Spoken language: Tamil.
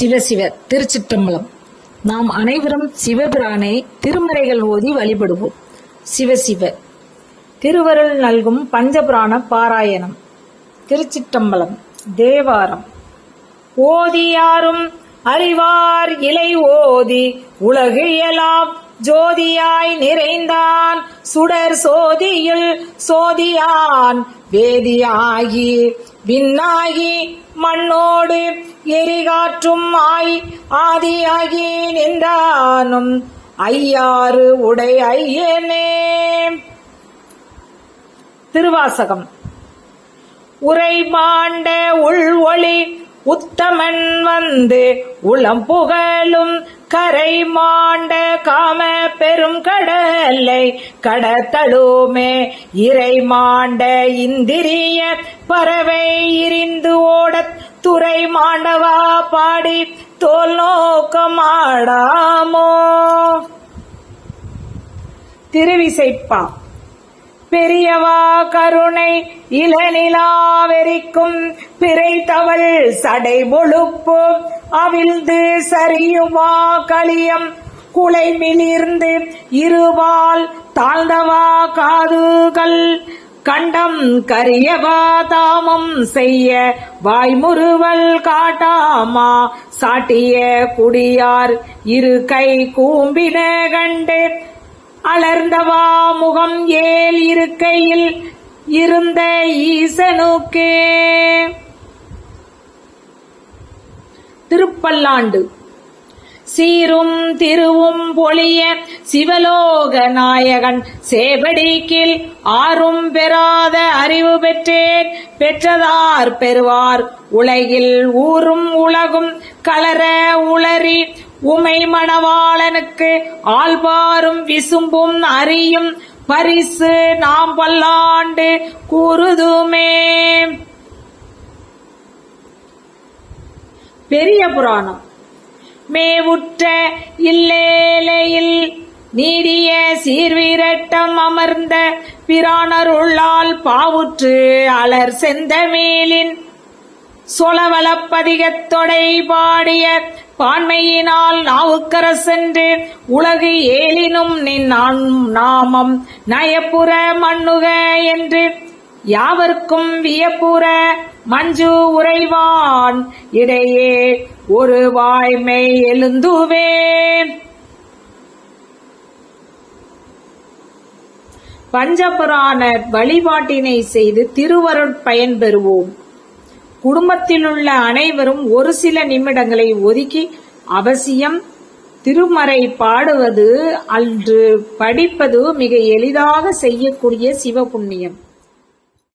சிவசிவ திருச்சிற்றம்பலம். நாம் அனைவரும் சிவபிரானை திருமறைகள் ஓதி வழிபடுவோம். சிவசிவ திருவருள் நல்கும் பஞ்சபுராண பாராயணம். திருச்சிற்றம்பலம் தேவாரம். ஓதியாரும் அறிவார் இலை ஓதி உலகு இயலாம் ஜோதியாய் நிறைந்தான் சுடர் சோதியில் சோதியான் வேதியாகி விண்ணாகி மண்ணோடு எரிகாற்றும் ஆய் ஆதியாகி நின்றானும் ஐயாறு உடை ஐயனே. திருவாசகம். உரை மாண்ட உள் ஒளி உத்தமன் வந்து உளம் புகழும் கரை மாண்ட காம பெரும் கடலை கடத்தலுமே. இறை மாண்ட இந்திரிய பறவை இரிந்து ஓடத் துறை மாண்டவா பாடி தோல் நோக்கமாடாமோ திருவிசைப்பா. பெரியவா கருணை இளநிலாவெறிக்கும் பிறைத்தவள் சடை ஒழுப்பு அவிழ்ந்து சரியுமா களியம்? குலை மிளிர்ந்து இருவால் தாழ்ந்தவா காதுகள்? கண்டம் கரியவா தாமம் செய்ய வாய்முறுவல் காட்டாமா? சாட்டிய குடியார் இரு கை கூம்பின கண்டு அலர்ந்தவா முகம் ஏல் இருக்கையில் இருந்த ஈசனுக்கே. திருப்பல்லாண்டு. சீரும் திருவும் பொழிய சிவலோக நாயகன் சேவடிக்கில் ஆறும் பெறாத அறிவு பெற்றேன். பெற்றதார் பெறுவார் உலகில் ஊரும் உலகும் கலர உளறி உமை மணவாளனுக்கு ஆள்பாரும் விசும்பும் அறியும் பரிசு நாம் பல்லாண்டு கூறுதுமே. பெரிய புராணம். மேவுற்ற இல்லேலையில் நீடிய சீர்வீரட்டம் அமர்ந்த பிரானருள்ளால் பாவுற்று அலர் செந்தமேலின் சொலவலப்பதிகத்தொடை பாடிய பான்மையினால் நாவுக்கரசென்று உலகு ஏலினும் நின் நாமம் நயப்புற மண்ணுக என்று யாவர்க்கும் வியப்புற மஞ்சு உறைவான் இடையே ஒரு வாய்மை எழுந்துவே பஞ்சபுராண வழிபாட்டினை செய்து திருவருட் பயன் பெறுவோம் குடும்பத்திலுள்ள அனைவரும் ஒரு சில நிமிடங்களை ஒதுக்கி அவசியம் திருமறை பாடுவது அன்று படிப்பது மிக எளிதாக செய்யக்கூடிய சிவபுண்ணியம்.